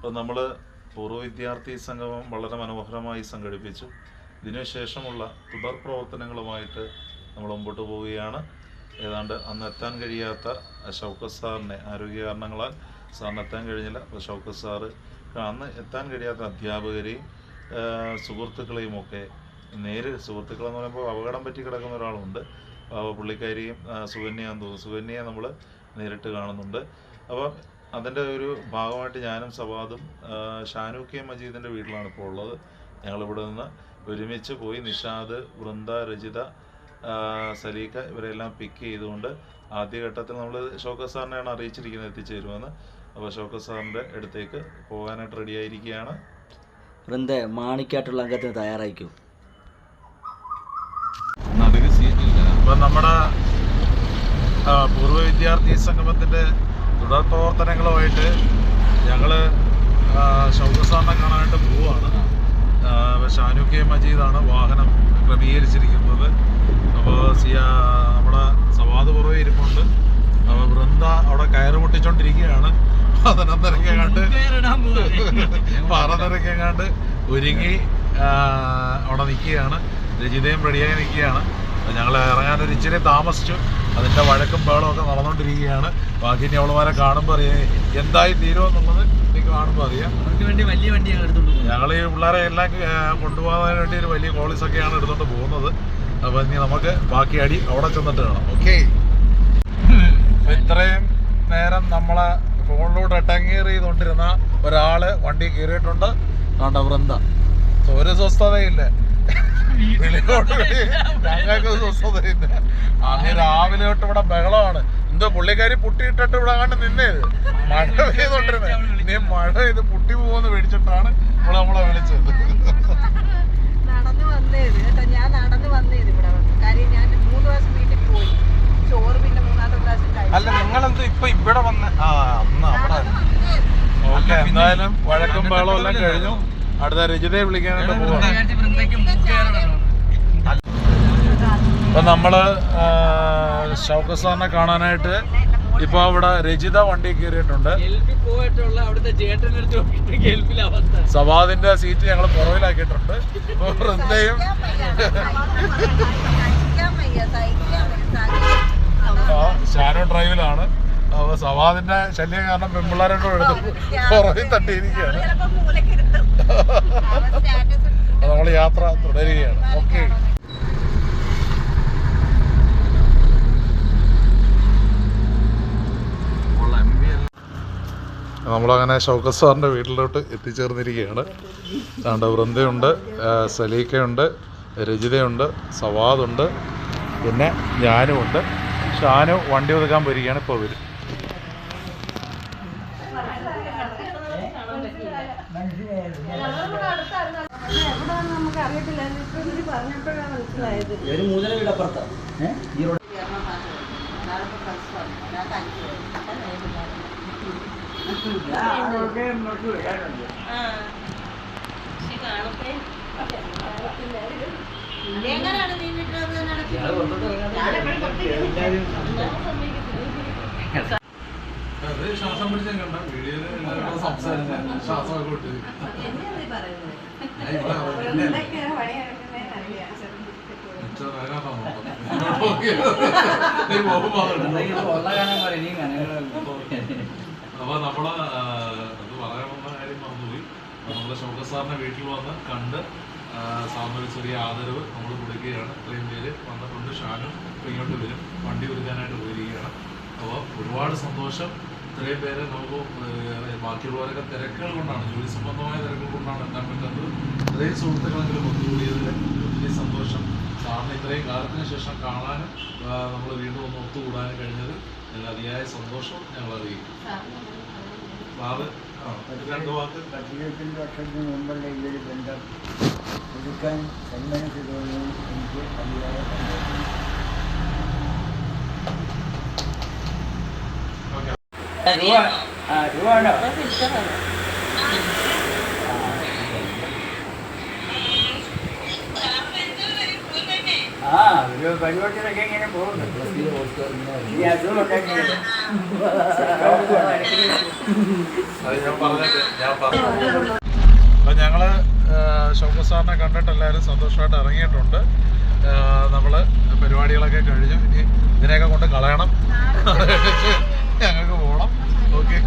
അപ്പോൾ നമ്മൾ പൂർവ വിദ്യാർത്ഥി സംഗമം വളരെ മനോഹരമായി സംഘടിപ്പിച്ചു. ഇതിനുശേഷമുള്ള തുടർ പ്രവർത്തനങ്ങളുമായിട്ട് നമ്മൾ മുമ്പോട്ട് പോവുകയാണ്. ഏതാണ്ട് അന്ന് എത്താൻ കഴിയാത്ത ഷൗക്കത്ത് സാറിനെ ആരോഗ്യ കാരണങ്ങളാൽ സാറിന് എത്താൻ കഴിഞ്ഞില്ല. അപ്പോൾ ഷൗക്കത്ത് സാറ് അന്ന് എത്താൻ കഴിയാത്ത അധ്യാപകരെയും സുഹൃത്തുക്കളെയും ഒക്കെ നേര് സുഹൃത്തുക്കളെന്ന് പറയുമ്പോൾ അപകടം പറ്റി കിടക്കുന്ന ഒരാളുണ്ട് പുള്ളിക്കാരിയും ആ, സുകന്യയാന്ന് തോന്നുന്നു സുകന്യയെ നമ്മൾ നേരിട്ട് കാണുന്നുണ്ട്. അപ്പോൾ അതിന്റെ ഒരു ഭാഗമായിട്ട് ഞാനും സവാദും ഷാനു കെ മജീദിന്റെ വീട്ടിലാണ് ഇപ്പോൾ ഉള്ളത്. ഞങ്ങളിവിടെ നിന്ന് ഒരുമിച്ച് പോയി നിഷാദ് വൃന്ദ രജിത ആ, സലീഖ ഇവരെല്ലാം പിക്ക് ചെയ്തുകൊണ്ട് ആദ്യഘട്ടത്തിൽ നമ്മൾ ഷോക്കസ് സാറിനെയാണ് അറിയിച്ചിരിക്കുന്നത് എത്തിച്ചേരുമെന്ന്. അപ്പോൾ ഷോക്കസ് സാറിന്റെ അടുത്തേക്ക് പോകാനായിട്ട് റെഡിയായിരിക്കുകയാണ് വൃന്ദ മാണിക്കായിട്ടുള്ള അംഗത്തിന് തയ്യാറായിക്കൂ? ഇപ്പം നമ്മുടെ പൂർവ വിദ്യാർത്ഥി സംഗമത്തിന്റെ തുടർ പ്രവർത്തനങ്ങളുമായിട്ട് ഞങ്ങൾ ശൗദസാറിനെ കാണാനായിട്ട് പോവുകയാണ് ഷാനു കെ മജീദാണ് വാഹനം ക്രമീകരിച്ചിരിക്കുന്നത്. അപ്പോൾ സിയ നമ്മുടെ സവാദ് പുറവെ ഇരിപ്പുണ്ട്. അപ്പോൾ വൃന്ദ അവിടെ കയറ് പൊട്ടിച്ചോണ്ടിരിക്കുകയാണ്. പതിനൊന്നരക്കങ്ങാണ്ട് പതിനൊന്നരക്കങ്ങാണ്ട് ഒരുങ്ങി അവിടെ നിൽക്കുകയാണ്. രജിതയും റെഡിയായി നിൽക്കുകയാണ്. ഞങ്ങൾ ഇറങ്ങാനൊരു ഇച്ചിരി താമസിച്ചു. അതിന്റെ വഴക്കും ബഹളവും ഒക്കെ നടന്നുകൊണ്ടിരിക്കുകയാണ് ബാക്കി ഇനി അവളുമാരെ കാണുമ്പോൾ അറിയാം. എന്തായി തീരുമെന്നുള്ളത് ഇനി കാണുമ്പോൾ അറിയാം. അവർക്ക് വേണ്ടി വലിയ വണ്ടി ഞങ്ങൾ എടുത്തോണ്ട് പോകും ഞങ്ങൾ ഈ പിള്ളേരെ എല്ലാം കൊണ്ടുപോകാൻ വേണ്ടി ഒരു വലിയ കോളിസൊക്കെയാണ് എടുത്തുകൊണ്ട് പോകുന്നത്. അപ്പോൾ ഇനി നമുക്ക് ബാക്കി അടി അവിടെ ചെന്നിട്ട് കാണാം. ഓക്കെ. ഇത്രയും നേരം നമ്മളെ ഫോണിലൂടെ ടങ്ങേർ ചെയ്തുകൊണ്ടിരുന്ന ഒരാൾ വണ്ടി കയറിയിട്ടുണ്ട്. കണ്ട വൃന്ദ ഒരു സ്വസ്ഥതയില്ല. വിളിയോട് വിളി. ഞങ്ങൾക്ക് സ്വസ്ഥതയില്ല അങ്ങ് രാവിലെ തൊട്ട് ഇവിടെ ബഹളമാണ്. എന്തോ പുള്ളിക്കാരി പുട്ടിയിട്ടിട്ട് ഇവിടെ കണ്ട് നിന്നേത് മഴ പെയ്തോണ്ടിരുന്നത് നീ മഴ പെയ്ത് പുട്ടി പോകുമെന്ന് മേടിച്ചിട്ടാണ് ഇവിടെ നമ്മളെ വിളിച്ചത്. നടന്നു വന്നേത് കേട്ടോ. ഞാൻ നടന്നു വന്നേത് ഇവിടെ വന്ന്. കാര്യം ഞാൻ മൂന്ന് വീട്ടിൽ പോയി. ചോറ് പിന്നെ മൂന്നാമത്തെ പ്രാവശ്യം അല്ല നിങ്ങളെന്തോ ഇപ്പൊ ഇവിടെ വന്ന് ആ അന്ന് അവിടെ ഓക്കെ എന്തായാലും വഴക്കും ബഹളം എല്ലാം കഴിഞ്ഞു. അടുത്ത രജിതയെ വിളിക്കാനായിട്ട് പോവാം. അപ്പൊ നമ്മൾ ഷൗക്കത്ത് സാറിനെ കാണാനായിട്ട് ഇപ്പൊ അവിടെ രജിത വണ്ടി കയറിയിട്ടുണ്ട്. സവാദിന്റെ സീറ്റ് ഞങ്ങൾ പുറകിലാക്കിയിട്ടുണ്ട്. വൃന്ദയും ഷാനോ ഡ്രൈവിലാണ്. അപ്പൊ സവാദിന്റെ ശല്യം കാരണം പെമ്പിള്ളാരോട് എടുത്തു പുറകിൽ തട്ടിയിരിക്കുകയാണ്. നമ്മൾ യാത്ര തുടരുകയാണ്. ഓക്കെ. നമ്മളങ്ങനെ ഷൗക്കത്ത് സാറിന്റെ വീട്ടിലോട്ട് എത്തിച്ചേർന്നിരിക്കുകയാണ്. അതുകൊണ്ട് വൃന്ദയുണ്ട് സലീഖയുണ്ട് രജിതയുണ്ട് സവാദുണ്ട് പിന്നെ ഞാനുമുണ്ട്. ഷാനു വണ്ടി ഒതുക്കാൻ വരികയാണ് ഇപ്പോൾ വരും ഒരു മൂന്നര വീടപ്പുറത്താണ് എങ്ങനെയാണ് നീ ഇറങ്ങാതെ ശ്വാസം പിടിച്ചാൽ കണ്ട വീഡിയോയിൽ സംസാരിച്ച ശ്വാസമൊക്കെ വിട്ട് എന്നെയാ നമ്മൾ അത് വളരെ പറയാനുള്ള കാര്യം മറന്നുപോയി. നമ്മൾ ഷൗക്കത്ത് സാറിനെ വീട്ടിൽ വന്ന് കണ്ട് സാറിനൊരു സാറിന് ചെറിയ ആദരവ് നമ്മൾ കൊടുക്കുകയാണ്. ഇത്രയും പേര് വന്നിട്ടുണ്ട്. ഷാനും ഇങ്ങോട്ട് വരും. വണ്ടി ഒരുക്കാനായിട്ട് പോയിരിക്കുകയാണ്. അപ്പോൾ ഒരുപാട് സന്തോഷം. ഇത്രയും പേര് നമുക്ക് ബാക്കിയുള്ളവരൊക്കെ തിരക്കുകൾ കൊണ്ടാണ് ജോലി സംബന്ധമായ തിരക്കുകൾ കൊണ്ടാണ് എത്താൻ പറ്റാത്തത്. ഇത്രയും സുഹൃത്തുക്കളെങ്കിലും ഒത്തുകൂടിയതിൽ വലിയ സന്തോഷം. സാറിന് ഇത്രയും കാലത്തിന് ശേഷം കാണാനും നമ്മൾ വീണ്ടും ഒന്ന് ഒത്തുകൂടാനും കഴിഞ്ഞത് അതിയായ സന്തോഷം ഞങ്ങൾ അറിയിക്കും. പത്തിരുപത്തഞ്ച് വർഷത്തിന് മുമ്പുള്ള ഈ ഒരു ബന്ധം പുതുക്കാൻ സന്മനസ്സിലൂടെയും എനിക്ക് അതിയായ സന്തോഷം ഓക്കെ. രൂപ ആ രൂപ പരിപാടികളൊക്കെ ഇങ്ങനെ അപ്പം ഞങ്ങൾ ശോഭ സാറിനെ കണ്ടിട്ട് എല്ലാവരും സന്തോഷമായിട്ട് ഇറങ്ങിയിട്ടുണ്ട്. നമ്മൾ പരിപാടികളൊക്കെ കഴിഞ്ഞു. ഇനി ഇതിനെയൊക്കെ കൊണ്ട് കളയണം. ഞങ്ങൾക്ക് പോകണം. ഓക്കെ.